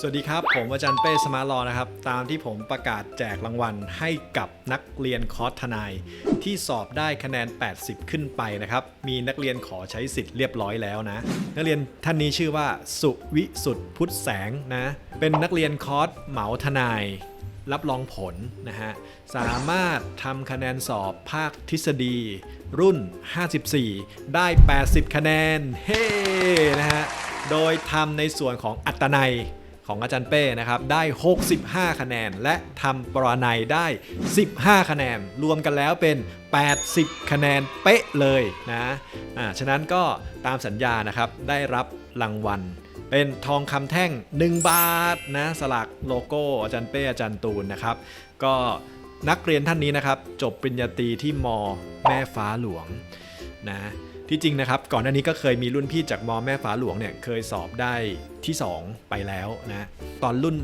สวัสดีครับ ผมอาจารย์เป้สมาร์ลอนะครับ ตามที่ผมประกาศแจกรางวัลให้กับนักเรียนคอร์สทนาย ที่สอบได้คะแนน 80 ขึ้นไปนะครับ มีนักเรียนขอใช้สิทธิ์เรียบร้อยแล้วนะ นักเรียนท่านนี้ชื่อว่าสุวิสุทธพุทธแสงนะ เป็นนักเรียนคอร์สเหมาทนาย รับรองผลนะฮะ สามารถทำคะแนนสอบภาคทฤษฎี รุ่น 54 ได้ 80 คะแนน เฮ้นะฮะ โดยทำในส่วนของอัตนัย ของอาจารย์เป้นะครับได้ 65 คะแนน และทำปรนัยได้ 15 คะแนน รวมกันแล้วเป็น 80 คะแนนเป๊ะเลยนะอ่าฉะนั้นก็ตามสัญญานะครับได้รับรางวัลเป็นทองคำแท่ง 1 บาทนะสลักโลโก้อาจารย์เป้อาจารย์ตูนนะครับ ก็นักเรียนท่านนี้นะครับ จบปริญญาตรีที่ม แม่ฟ้าหลวง นะที่จริงนะครับก่อนหน้านี้ก็เคยมีรุ่นพี่จากมแม่ฟ้าหลวงเนี่ยเคยสอบได้ที่ 2 ไปแล้วนะตอนรุ่น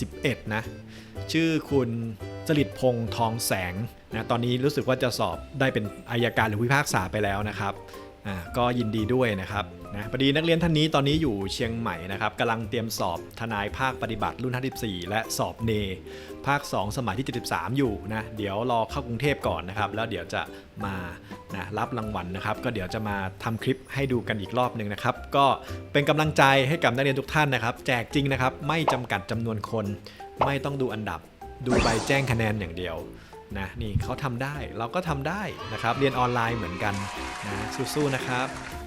41 นะ ชื่อคุณจริตพงษ์ทองแสงนะตอนนี้รู้สึกว่าจะสอบได้เป็นอายการหรือพิพากษาไปแล้วนะครับอ่าก็ยินดีด้วยนะครับนะพอดีนักเรียนท่านนี้ตอนนี้อยู่เชียงใหม่นะครับกำลังเตรียมสอบทนายภาคปฏิบัติรุ่น 54 และสอบเน ภาค 2 สมัยที่ 73 อยู่นะเดี๋ยวรอเข้ากรุงเทพก่อนนะครับ แล้วเดี๋ยวจะมา นะรับรางวัลนะครับ ก็เดี๋ยวจะมาทำคลิปให้ดูกันอีกรอบหนึ่งนะครับ ก็เป็นกำลังใจให้กับนักเรียนทุกท่านนะครับ แจกจริงนะครับ ไม่จำกัดจำนวนคน ไม่ต้องดูอันดับ ดูใบแจ้งคะแนนอย่างเดียวนะนี่เขาทำได้เราก็ทำได้นะครับ เรียนออนไลน์เหมือนกันนะสู้ๆนะครับ